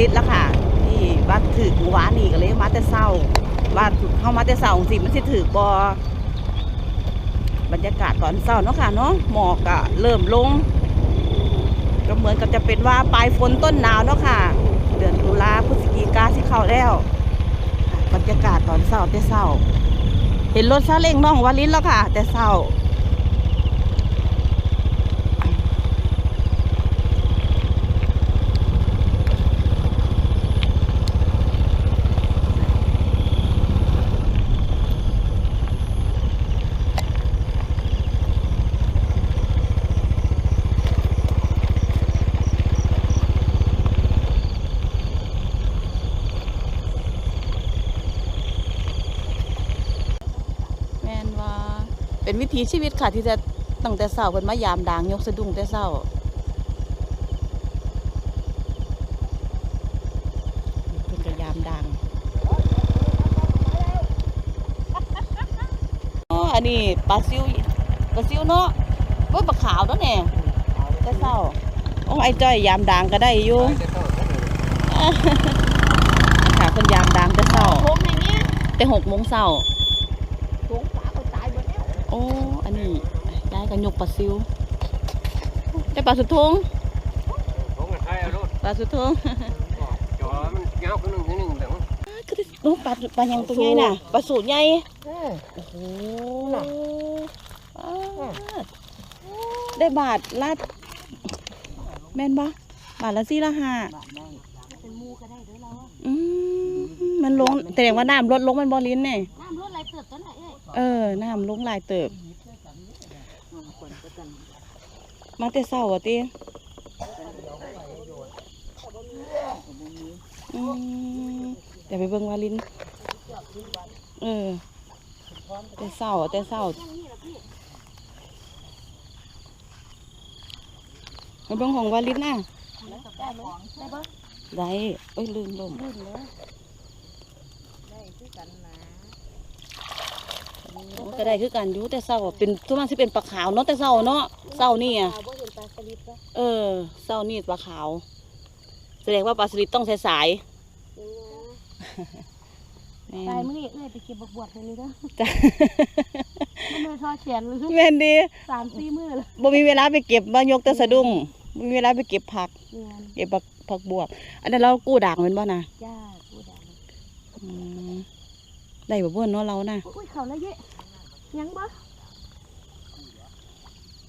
ลิตแล้วค่ะที่ว่าถือหมู่บ้านนี่ก็เลยมาแต่เศร้าว่าเข้ามาแต่เศร้าสิมันสิถือบอบรรยากาศตอนเศร้าเนาะค่ะเนาะหมอกก็เริ่มลง ก็เหมือนกับจะเป็นว่าปลายฝนต้นหนาวเนาะค่ะ เดือนตุลาพฤศจิกาที่เข้าแล้วบรรยากาศตอนเศร้าแต่เศร้า เห็นรถซาเล้งน้องวาลินแล้วค่ะ แต่เศร้า แม่นว่า เป็นวิถีชีวิตค่ะที่จะตั้งแต่เช้าเพิ่นมายามดางยกสะดุ้งแต่เช้าเพิ่นก็ยามดางอ๋ออันนี้ปลาซิวปลาซิวเนาะว่าปลาขาวเนาะเนี่ยแต่เช้าโอ้ไอ้จ้อยยามดางก็ได้อยู่ค่ะเพิ่นยามดางแต่เช้าผมในนี้แต่หกโมงเช้า ถุงปลาก็ตายหมดแล้ว โอ้ อันนี้ยายก็ยกปลาซิว ได้ปลาสุดทงผมกับไทยเอารถปลาสุดทงจอมันเงาขึ้นหนึ่งขึ้นหนึ่งเดี๋ยวโอ้ปลาปลายังตัวใหญ่น่ะปลาสูตรใหญ่เออโอ้โหน่ะปลาได้บาทละแม่นปะบาทละสี่ละห้าเป็นหมูก็ได้เด้อเราอะอืมมันลงแสดงว่าน้ำลดลงมันบอลินเนี่ย เออน้ำลงลายเติบ มาแต่เศร้าอะตีเดี๋ยวไปเบิ่งวาลิน เออ แต่เศร้าแต่เศร้ามาเบิ่งของวาลินน่ะได้ไหมได้ปะได้เอ้ยลืมลมลื่นเลยได้คือกันนะ ก็ได้คือกันอยู่แต่เศร้าอะเป็นทุกมันสิเป็นปลาขาวเนาะแต่เศร้าเนาะเศร้านี่อะปลาบ่เห็นปลาสลิดปะเออเศร้านี่ปลาขาว แสดงว่าปลาสลิดต้องสายสายยังๆแม่ไงตายนมื้อนี้เอ้ยไปเก็บบักบวชให้นี่เด้อจ้ะมันเลยทอดแขนเลยแม่นดีสามสี่มื้อเลยบ่มีเวลาไปเก็บมายกแต่สะดุ้งบ่มีเวลาไปเก็บผักเงินเก็บผักผักบวบอันนั้นเรากู้ด่างแมันบ่นะจ้าผู้ดังอืมได้บ่เบิ่นเนาะเรานะอุ้ยเขาแล้วเยอะ ยังบ่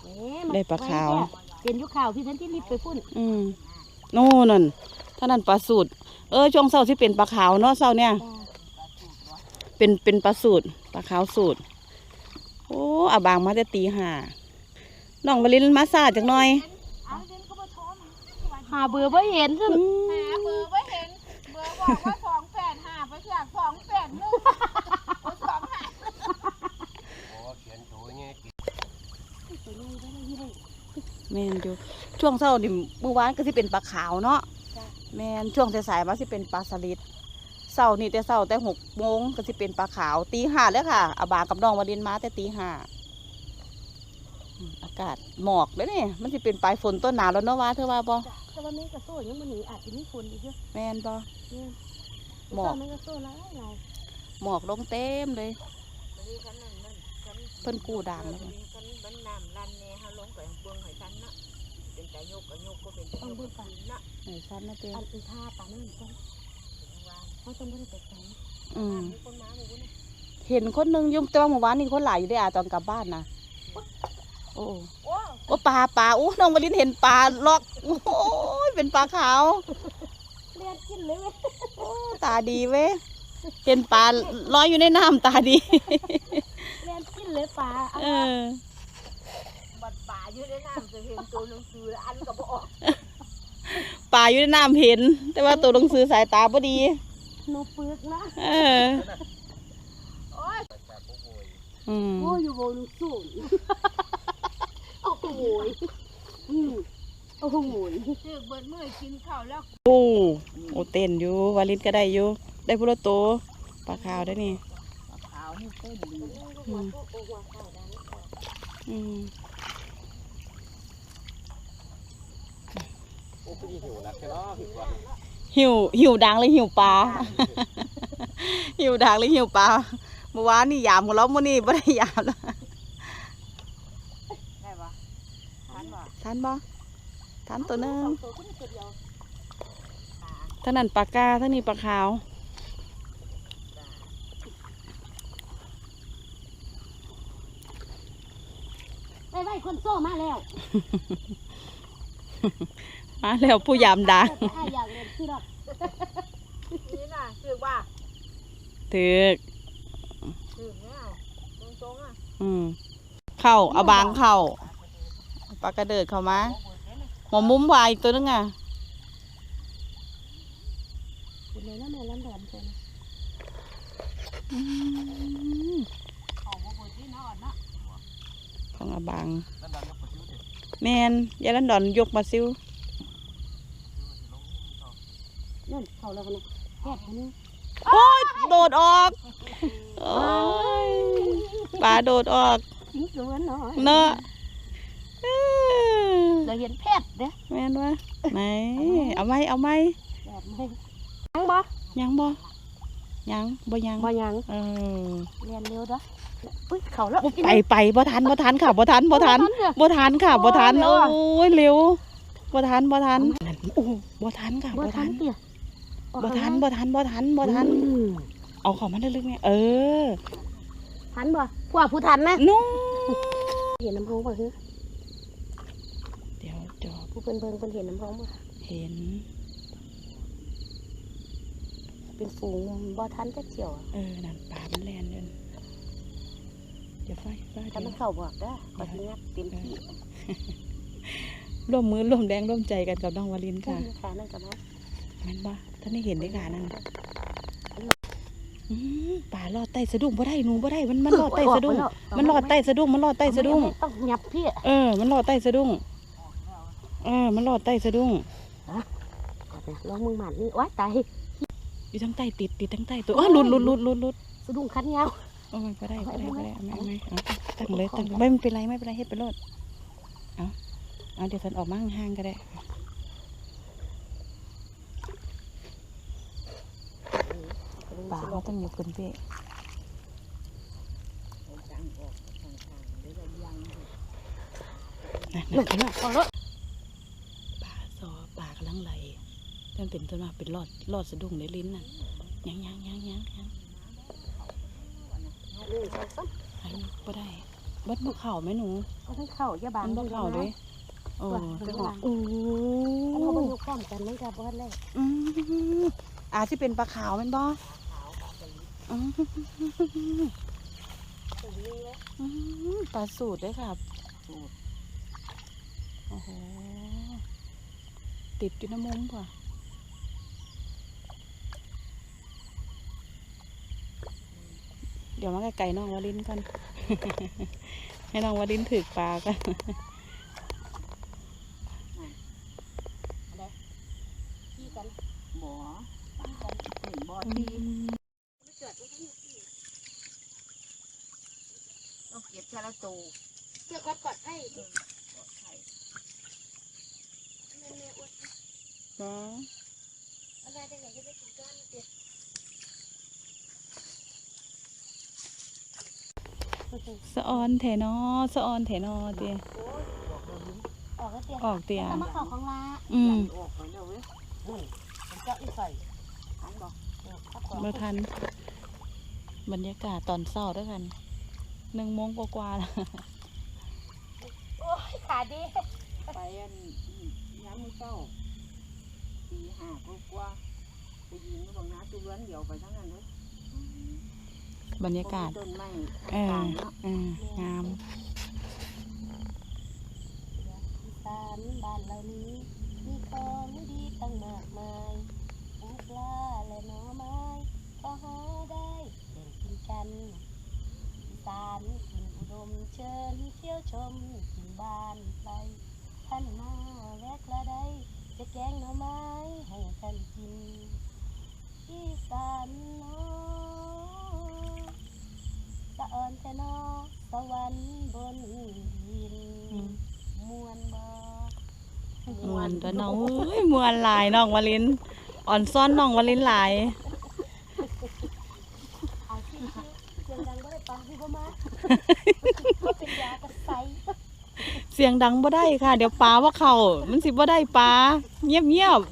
เอ๊ะมันได้ปลาขาว เป็นอยุข่าวพี่ท่านที่รีบไปพุ่น อืมโน่นนั่นถ้านั่นปลาสูตร เออช่วงเช้าสิเป็นปลาขาวเนาะเช้าเนี่ยจ้าเป็นเป็นปลาสูตรปลาขาวสูตร โอ้อาบางมาแต่ตีห้าน้องบลินมาซาจักหน่อย หาเบื่อบ่เห็นซึ่งอืหามเบอร์ไม่เห็น เบอร์บอกว่าสองแปดห้าไปเสียสองแปดหนึ่งสองห้า โอ้เขียนตัวเงี้ย แม่นอยู่ช่วงเช้านี่เมื่อวานก็สิเป็นปลาขาวเนาะแม่นช่วงสายๆมาสิเป็นปลาสลิดเช้านี่แต่เช้าแต่หกโมงก็สิเป็นปลาขาวตีห้าแล้วค่ะอาบางกับน้องวลินมาแต่ตีห้าอืมอากาศหมอกเลยนี่มันสิเป็นปลายฝนต้นหนาวแล้วเนาะว่าเธอว่าบ่แต่ว่าแม่กระโซ่ยังมันหนีอาจจะมีฝนอีกเยอะแม่นบ่เนี่ยหมอก แม่กระโซ่ร้ายหลายหมอกลงเต็มเลยเพิ่นกู้ด่างแล้วคัน บันน้ำลันเนี่ยเขาลงไปเบื้องหอยทันนะเป็นแต่ยกกับยกก็เป็นแต่ต้อยงกเบิ่งไปนะไหนชั้นนะเต้อันอีท่าปลานั่นจ้ะเขาต้องไม่ได้ไปแข่งอืมมีคนมาหมู่นเห็นคนหนึงยุ่งแต่ว่าเมื่อวานนี่คนหลายอยู่ได้อาตอนกลับบ้านนะโอ้โอ้ปลาปลาอู้น้องวลินเห็นปลาล็อกโอ้ยเป็นปลาขาวเลียนกินเลยเว้โอ้ตาดีเว้ยเห็นปลาลอยอยู่ในน้ำตาดีเลียนกินเลยปลาเออ อยู่ในน้ำจะเห็นตัวหนังสืออันก็บออกปลาอยู่ในน้ำเห็น แต่ว่าตัวหนังสือสายตาพอดีโนปึกนะเออ โอ้ยอืมโอ้อยู่บนสูงโอ้โหยอืมโอ้โหยถือเบิดมือกินข้าวแล้วโอ้โอ้เต้นอยู่วาลินก็ได้อยู่ ได้พุละโตวปลาขาวได้นี่ ขาวนี่เต้นดีอืม อืมโอ้พี่หิวแล้วแค่นั้นผิดกว่าหิวหิวดังเลยหิวปลา หิวดังเลยหิวปลาเมื่อวานนี่ยามของเราเมื่อนี้ไม่ได้ยามแล้วได้ปะทานปะทานบ่ทานตัวหนึงตัวก็มีตัวเดียวท่านั้นปลากาท่านี้ปลาขาวไปไว้คนโซ่มาแล้ว มาแล้วผู้ยามดังถ้าอยากเรียนคือดอกนี่น่ะถือว่าถึกถือเนี่ยตรงตรงๆอะอืมเข้าเอาบางเข้าปลากระเดิดเข้ามาหมอมุ้มวายตัวนึงอะคุณเลยนแม่ล้ำดดเพิ่นอืมของพวกคนที่นอนเนะของอบางนั่นดันยกประชิวดิแมนยาลันดอนยกมาซิว นั่นเขาแล้วกันนะแค่นี้โอ้ยโดดออกโอ้ยปลาโดดออกนิดเดียวน้อยเนอะเอ้อเราเห็นแพทย์เด้อแม่นวะไหนเอาไหมเอาไหมแบบไม่ยังบ่ยังบ่ยังบ่ยังบ่ยังเออเรียนเร็วเด้ออุ้ยเขาแล้วไปไปบ่ทันบ่ทันค่ะบ่ทันบ่ทันเด้อบ่ทันค่ะบ่ทันโอ้โอ้ยเร็วอะยเร็วบ่ทันบ่ทันโอ้บ่ทันค่ะบ่บ่ทัทันนเตี้ย บ่ทันบ่ทันบ่ทันบ่ทันอืมเอาของมันลึกๆเนี่ยเออทันบ่พวกผู้ทันนะนู้เห็นน้ำห้องบ่คือเดี๋ยวจอบผู้เพิ่นเบิ่งเพิ่นเห็นน้ำห้องบ่เห็น เป็นฝูงบ่ทันจักเที่ยวอะเออนั่นปลามันแล่นเดินเดี๋ยวไฟไฟถ้าเดี๋มัยนวเข้าบอกเด้อขอสิงัดเต็มที่ร่วมมือร่วมแรงร่วมใจกันกับน้องวลินค่ะค่ะขานั่นกับน้องแม่นบ่ ท่านได้เห็นได้ค่ะนั่นอืมป่าลอดใต้สะดุ้งบ่ได้หนูบ่ได้มันมันลอดใต้สะดุ้งมันลอดใต้สะดุ้งมันลอดใต้สะดุ้งต้องหยับพี่เออ มันลอดใต้สะดุ้งเออมันลอดใต้สะดุ้งลองมือหมันนี่ว้ายตายอยู่ทั้งใต้ติดติดทั้งใต้ตัวอ๋อหลุดหลุดหลุดหลุดหลุดสะดุ้งคันยาวโอ้ยบ่ได้บ่ได้บ่ได้เอาไม่เอาไม่เอาตั้งเลยตั้งไม่เป็นไรไม่เป็นไรเฮ็ดไปโลดเอาเอาเดี๋ยวฉันออกมาห่างๆก็ได้ ป่าเขาต้องอยู่คนเป้นั่นนั่นหนึ่งพอแล้วป่าซอป่ากำลังไหลนั่นเป็นต้นมาเป็นรอดรอดสะดุ้งในลิ้นน่ะยังยังยังยังยังไอ้บ่ได้บัดบ่เข่าไหมหนูเอาทั้งเข่าอย่าบางมันบ่เข่าเลยโอ้จัจังงหหวะวะอือเราไปยกพร้อมกันเลยครับบ้านแรกอืมอาที่เป็นปลาขาวแมันบ่ ปลาสูตรด้วยครับโอ้โห ติดอยู่น้ำมุมป่ะเดี๋ยวมาไกลๆน้องวาลินก่อน ให้น้องวาลินถือปลากัน ที่กัน บ่ตั้งกันเห็นบ่ อื ที่ ม ต้องเก็บชะละตูเสื้อกอดกอดให้เนาะอะไรได้ไงจะไปกินก้อนเด็ดสะออนแถนอสะออนแถนอเตียออกแล้วเตี้ยออกเตียถ้ามาเข่าของลาอืมออกไปแล้วเว้ยผมจะอีใส่อันบอกมาทัน บรรยากาศตอนเช้าด้วยกัน หนึ่งโมงกว่าๆแล้วโอ้ยขาดีไปอันย้ำมือเจ้าตีห้ากกว่าไปยิงก็บอกน้าตุเรือนเดียวไปทั้งนั้นเลยบรรยากาศต้นไม้เออต่างเนาะเอองามอีสานบ้านเรานี้ มีของดีตั้งมากมายปลาและหน่อไม้ก็หาได้แบ่งกินกันานกินอุดมเชิญเที่ยวชมกินบ้านไปท่านมาแวะกระไดจะแกงหน่อไม้ให้ท่านกินอีสานเนาะสะออนแต่นอสวรรค์บนดินอืมมวนบ่มวนตัวน้องอุ้ยมวนหลายน้องวาลินอ่อนซ่อนน้องวลินหลาย เอาสิเสียงดังบ่ได้ปะพี่บ่มา เป็นยากระใสเสียงดังบ่ได้ค่ะ เดี๋ยวปลาว่าเขามันสิบ่ได้ปลาเงียบเงียบๆ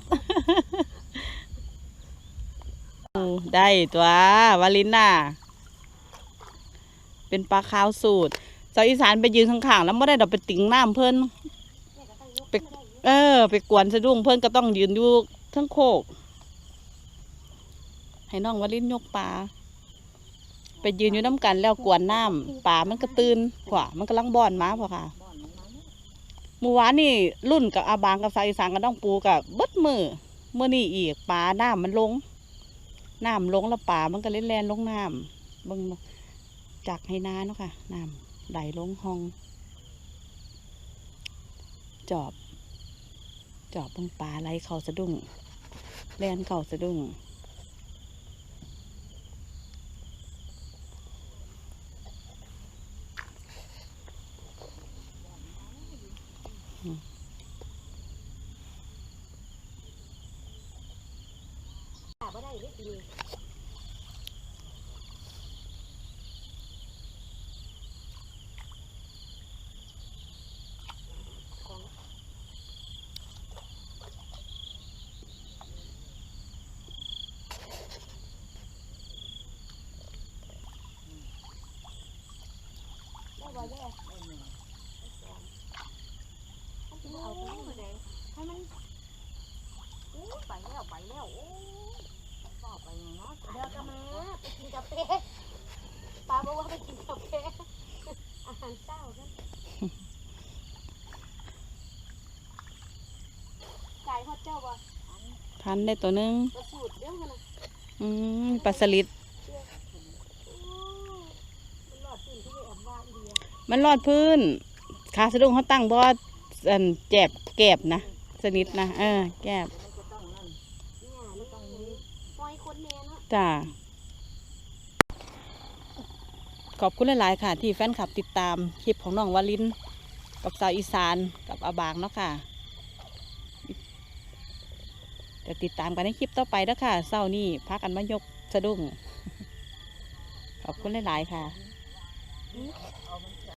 ได้ตัววาลินน่ะเป็นปลาขาวสูตรสาอีสานไปยืนข้างๆแล้วไม่ได้ดอกไปติ่งน้ำเพิ่นเนี่ยก็ต้องยกไปเออ ไปกวนสะดุ้งเพิ่นก็ต้องยืนอยู่ทั้งโคก ให้น้องวาลินยกปลา ไปยืนอยู่น้ำกันแล้วกวนน้ำปลามันก็ตื่นกว่ามันกำลังบ่อนมาพอค่ะเมื่อวานนี่รุ่นกับอาบางกับสายอีสานกับน้องปูกับเบิดมือเมื่อนี่อีกปลาน้ำมันลงน้ำลงแล้วปลามันก็เล่นแลนลงน้ำเบิ่งจากให้นาเนาะค่ะน้ำไหลลงห้อง จอบ จอบเบิ่งปลาไหลเข่าสะดุ้งแลนเข่าสะดุ้ง Hum. กว่าไปกินกาแฟอาหารเช้านั่นไก่ฮอดเจ้าบ่ทันได้ตัวหนึงกระสูดเรื่องกันนะอืมปลาสลิดโอ้มันหลอดสิ่งที่ไปแอบว่าอีเดียมันรอดพื้น ขาสะดุ้งเขาตั้งบอดอันแจบแกบนะ สนิทนะเออแกบมันก็ต้องนั่นเนี่ยนี่ต้องมีปล่อยคนแน่เนาะ จ้า ขอบคุณหลาย ๆ ค่ะ ที่แฟนคลับติดตามคลิปของน้องวาลินกับสาวอีสานกับอาบางเนาะค่ะจะติดตามกันในคลิปต่อไปแล้วค่ะเศร้านี่พากันมายกสะดุ้งขอบคุณหลาย ๆ ค่ะ